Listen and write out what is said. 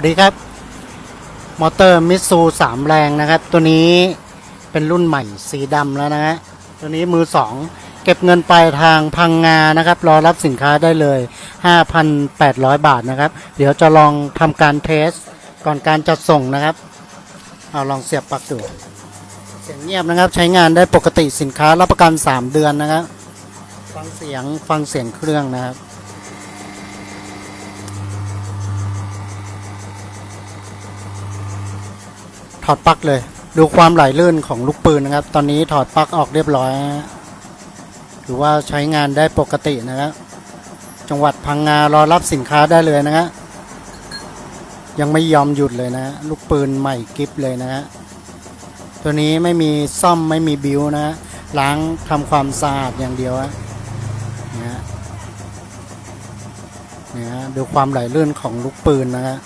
วัสดีครับ มอเตอร์มิสูสามแรงนะครับ ตัวนี้เป็นรุ่นใหม่สีดำแล้วนะฮะตัวนี้มือสองเก็บเงินปลายทางพังงานะครับ รอรับสินค้าได้เลย 5,800 บาทนะครับ เดี๋ยวจะลองทำการเทสก่อนการจัดส่งนะครับ เอาลองเสียบปลั๊กดูเสียงเงียบนะครับ ใช้งานได้ปกติสินค้ารับประกัน 3 เดือนนะครับ ฟังเสียงฟังเสียงเครื่องนะครับ อดปลั๊กเลย ดูความไหลลื่นของลูกปืนนะครับ ตอนนี้ถอดปลั๊กออกเรียบร้อยฮะถือว่าใช้งานได้ปกตินะครับจังหวัดพังงารอรับสินค้าได้เลยนะฮะยังไม่ยอมหยุดเลยนะลูกปืนใหม่กิฟเลยนะฮะตัวนี้ไม่มีซ่อมไม่มีบิวนะฮะล้างทำความสะอาดอย่างเดียวนะเนี่ยฮะดูความไหลลื่นของลูกปืนนะฮะ